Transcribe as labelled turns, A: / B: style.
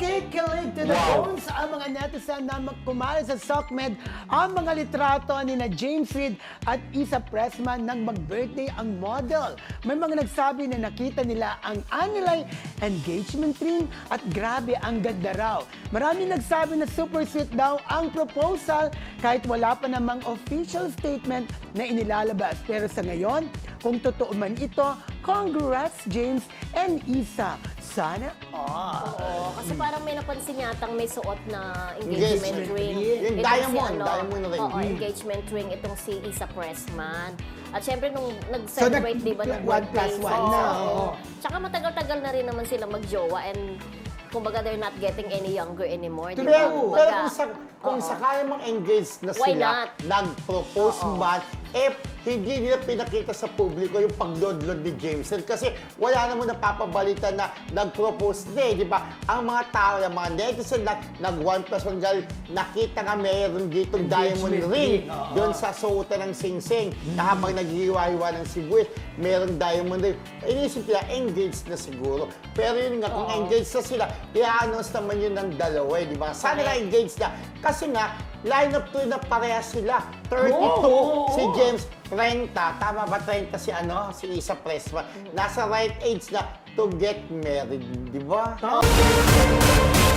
A: Nakikilig to the bones ang mga netizen na kumari sa SOCMED ang mga litrato ni na James Reid at Isa Pressman nang mag-birthday ang model. May mga nagsabi na nakita nila ang anilay engagement ring at grabe ang ganda raw. Marami nagsabi na super sweet daw ang proposal kahit wala pa namang official statement na inilalabas. Pero sa ngayon, kung totoo man ito, congrats James and Isa. Sana all.
B: Kasi parang may napansin yatang may suot na engagement
C: Engagement
B: ring.
C: ring. Yung
B: Itong
C: diamond, diamond ring.
B: Oo,
C: Hmm.
B: engagement ring itong si Isa Pressman. At syempre nung nag-celebrate,
A: nag-
B: di ba, ng
A: one
B: birthday.
A: plus one na, oo.
B: Tsaka matagal-tagal na rin naman sila magjowa and kumbaga they're not getting any younger anymore, di ba?
C: Pero,
B: Kumbaga,
C: pero kung, sa, kung
B: oo.
C: sakaya mong engaged na
B: Why
C: sila,
B: not?
C: nag-propose man, eh, hindi nila pinakita sa publiko yung paglodlod ni Jameson kasi wala naman napapabalita na nag-propose na eh, di ba? Ang mga tao, yung mga netizen na nag-one plus one girl, nakita nga meron dito diamond
A: Engagement
C: ring
A: ring, oo.
C: doon sa suotan ng sing-sing na habang naghihiwa-hiwa ng sibuyas, merong diamond ring. Inisip nila, engaged na siguro. Pero yun nga, kung engaged na sila, i-announce naman yun ng dalawa, eh, di ba? Sana
B: Correct.
C: engaged na. Kasi nga, line up to na pareha sila. 32,
A: Oo, oo,
C: si
A: oo.
C: James 30. Tama ba 30 si ano? Si Isa Pressman. Nasa right age na to get married, di ba?
A: Tama.